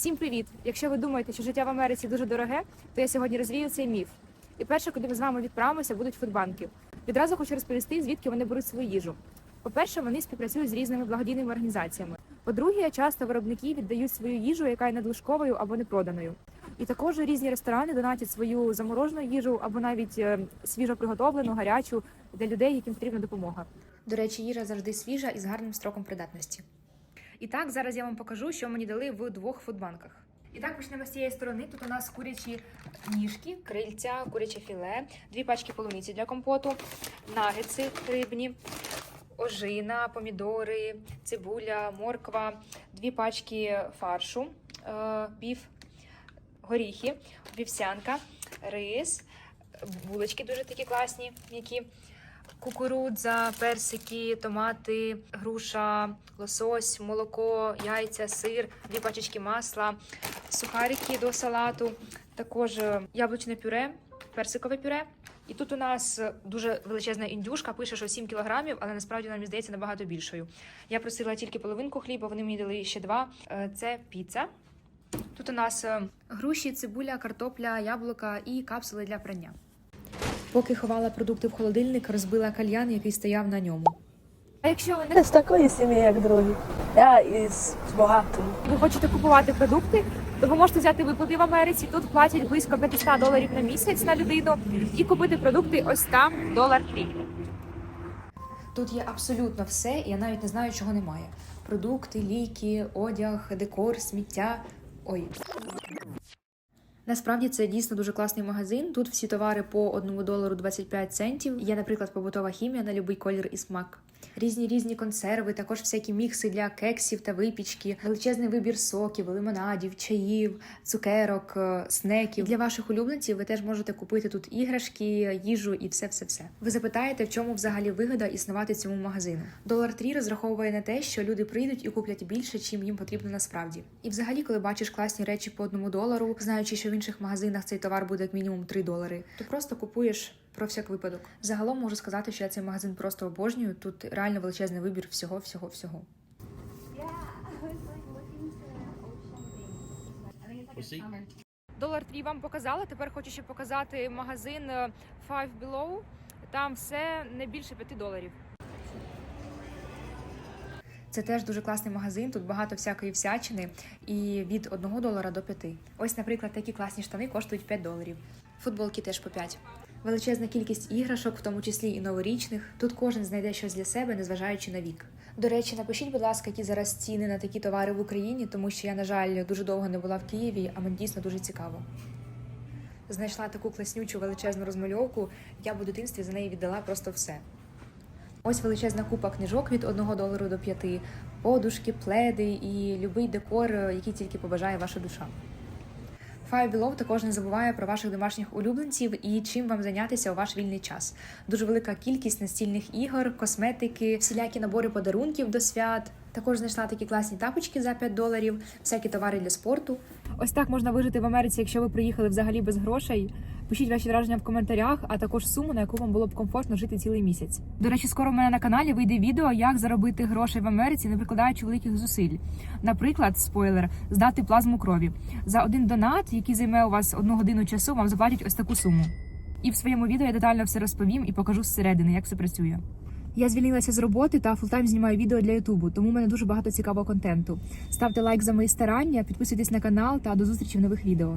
Всім привіт! Якщо ви думаєте, що життя в Америці дуже дороге, то я сьогодні розвію цей міф. І перше, куди ми з вами відправимося, будуть фудбанки. Відразу хочу розповісти, звідки вони беруть свою їжу. По-перше, вони співпрацюють з різними благодійними організаціями. По-друге, часто виробники віддають свою їжу, яка є надлишковою або непроданою. І також різні ресторани донатять свою заморожену їжу або навіть е, свіжо приготовлену, гарячу для людей, яким потрібна допомога. До речі, їжа завжди свіжа і з гарним строком придатності. І так, зараз я вам покажу, що мені дали в двох фудбанках. І так почнемо з цієї сторони. Тут у нас курячі ніжки, крильця, куряче філе, дві пачки полуниці для компоту, нагетси рибні, ожина, помідори, цибуля, морква, дві пачки фаршу, е, пів, горіхи, вівсянка, рис, булочки дуже такі класні, м'які. Кукурудза, персики, томати, груша, лосось, молоко, яйця, сир, дві пачечки масла, сухарики до салату, також е, яблучне пюре, персикове пюре. І тут у нас дуже величезна індюшка, пише, що 7 кілограмів, але насправді мені здається набагато більшою. Я просила тільки половинку хліба, вони мені дали ще два. Е, Це піца. Тут у нас е, груші, цибуля, картопля, яблука і капсули для прання. Поки ховала продукти в холодильник, розбила кальян, який стояв на ньому. А якщо ви Я з такої сім'ї, як другі. Я із багатої. ви хочете купувати продукти, то ви можете взяти виплати в Америці. Тут платять близько 500 доларів на місяць на людину і купити продукти ось там долар твій. Тут є абсолютно все, і я навіть не знаю, чого немає: продукти, ліки, одяг, декор, сміття. Ой. Насправді це дійсно дуже класний магазин. Тут всі товари по 1 долару 25 центів. Є, наприклад, побутова хімія на будь-який колір і смак. Різні різні консерви, також всякі мікси для кексів та випічки, величезний вибір соків, лимонадів, чаїв, цукерок, е, снеків. Для ваших улюбленців ви теж можете купити тут іграшки, їжу і все, все, все. Ви запитаєте, в чому взагалі вигода існувати цьому магазину? Долар Трі розраховує на те, що люди прийдуть і куплять більше, чим їм потрібно насправді. І взагалі, коли бачиш класні речі по одному долару, знаючи, що в інших магазинах цей товар буде як мінімум 3 долари, то просто купуєш. Про всяк випадок. Загалом можу сказати, що я цей магазин просто обожнюю. Тут реально величезний вибір всього, всього, всього. Долар Трі вам показала. Тепер хочу ще показати магазин е, Five Below. Там все не більше 5 доларів. Це теж дуже класний магазин. Тут багато всякої всячини і від 1 долара до 5. Ось, наприклад, такі класні штани коштують 5 доларів. Футболки теж по 5. Величезна кількість іграшок, в тому числі і новорічних. Тут кожен знайде щось для себе, незважаючи на вік. До речі, напишіть, будь ласка, які зараз ціни на такі товари в Україні, тому що я, на жаль, дуже довго не була в Києві, а мені дійсно дуже цікаво. Знайшла таку класнючу величезну розмальовку. Я в дитинстві за неї віддала просто все. Ось величезна купа книжок від 1 долару до 5, подушки, пледи і любий декор, який тільки побажає ваша душа. Five Below також не забуває про ваших домашніх улюбленців і чим вам зайнятися у ваш вільний час. Дуже велика кількість настільних ігор, косметики, всілякі набори подарунків до свят. Також знайшла такі класні тапочки за 5 доларів, всякі товари для спорту. Ось так можна вижити в Америці, якщо ви приїхали взагалі без грошей. Пишіть ваші враження в коментарях, а також суму, на яку вам було б комфортно жити цілий місяць. До речі, скоро в мене на каналі вийде відео, як заробити грошей в Америці, не прикладаючи великих зусиль. Наприклад, спойлер, здати плазму крові. За один донат, який займе у вас одну годину часу, вам заплатять ось таку суму. І в своєму відео я детально все розповім і покажу зсередини, як все працює. Я звільнилася з роботи та фултайм знімаю відео для Ютубу, тому в мене дуже багато цікавого контенту. Ставте лайк за мої старання, підписуйтесь на канал та до зустрічі в нових відео.